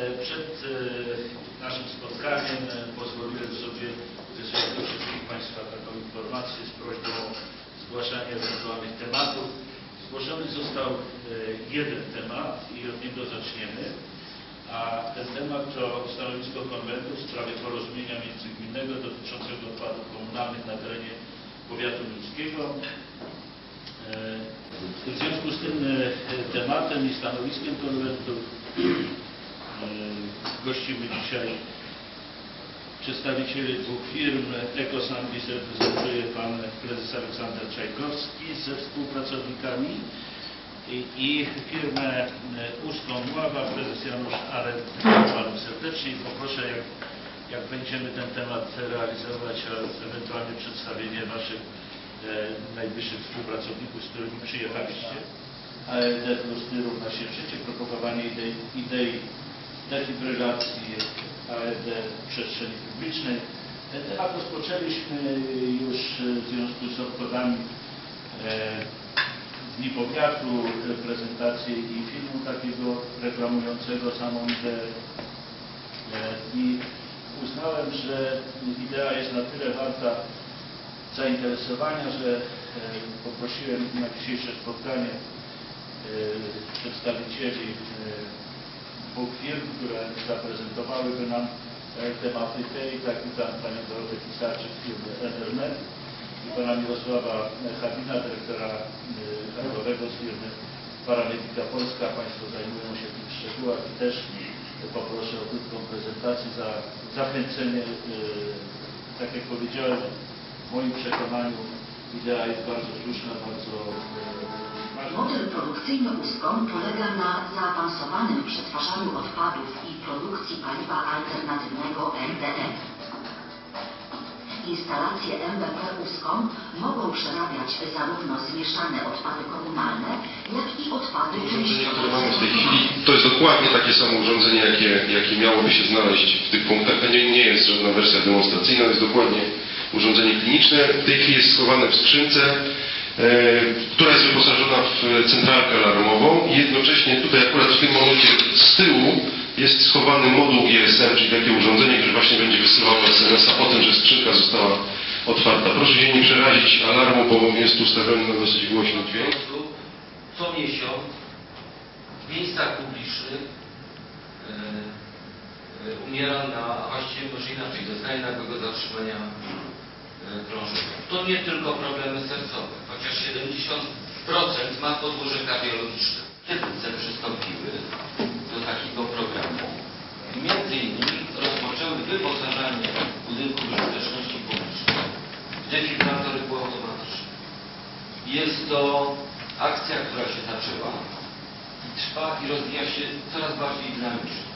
Przed e, naszym spotkaniem e, pozwoliłem sobie wysłać do wszystkich Państwa taką informację z prośbą o zgłaszanie ewentualnych tematów. Zgłoszony został e, jeden temat i od niego zaczniemy. A ten temat to stanowisko konwentu w sprawie porozumienia międzygminnego dotyczącego odpadów komunalnych na terenie powiatu ludzkiego. W związku z tym tematem i stanowiskiem konwentu gościmy dzisiaj przedstawicieli dwóch firm. Ekosandis reprezentuje pan prezes Aleksander Czajkowski ze współpracownikami i, i firmę Uską Mława, prezes Janusz Arent. Panu serdecznie i poproszę, jak, jak będziemy ten temat realizować, a ewentualnie przedstawienie Waszych e, najbliższych współpracowników, z którymi przyjechaliście. ALD Plusy równa się życie, propagowanie idei, idei defibrylacji ALD w przestrzeni publicznej. Ten rozpoczęliśmy już w związku z obchodami e, Dni Powiatu, prezentację i filmu takiego reklamującego samą ideę. E, I uznałem, że idea jest na tyle warta zainteresowania, że e, poprosiłem na dzisiejsze spotkanie e, przedstawicieli e, dwóch firm, które zaprezentowałyby nam e, tematykę i tak witam Panią Dorotę Pisarczyk z firmy Ethernet i Pana Mirosława Habina, dyrektora e, handlowego z firmy Paramedika Polska. Państwo zajmują się tym w szczegółach i też poproszę o krótką prezentację za zachęcenie. e, Tak jak powiedziałem, w moim przekonaniu idea jest bardzo słuszna, bardzo e, ważna. Model produkcyjny Uskom polega na zaawansowanym przetwarzaniu odpadów i produkcji paliwa alternatywnego MDF. Instalacje MBP Uskom mogą przerabiać zarówno zmieszane odpady komunalne, jak i odpady które mamy w tej chwili, to jest dokładnie takie samo urządzenie, jakie, jakie miałoby się znaleźć w tych punktach. To nie, nie jest żadna wersja demonstracyjna, to jest dokładnie urządzenie kliniczne. W tej chwili jest schowane w skrzynce, która jest wyposażona w centralkę alarmową i jednocześnie tutaj akurat w tym momencie z tyłu jest schowany moduł GSM, czyli takie urządzenie, które właśnie będzie wysyłało SMS-a o tym, że skrzynka została otwarta. Proszę się nie przerazić alarmu, bo jest ustawiony na dosyć głośny dźwięk. co miesiąc w miejscach publicznych e, e, umiera na, właściwie może inaczej, doznaje nagłego zatrzymania e, krążenia. To nie tylko problemy sercowe, 70% ma podłoże kardiologiczne. Kierowce przystąpiły do takiego programu. Między innymi rozpoczęły wyposażanie budynków użyteczności publicznej w defibratory półautomatyczne. Jest to akcja, która się zaczęła i trwa i rozwija się coraz bardziej dynamicznie.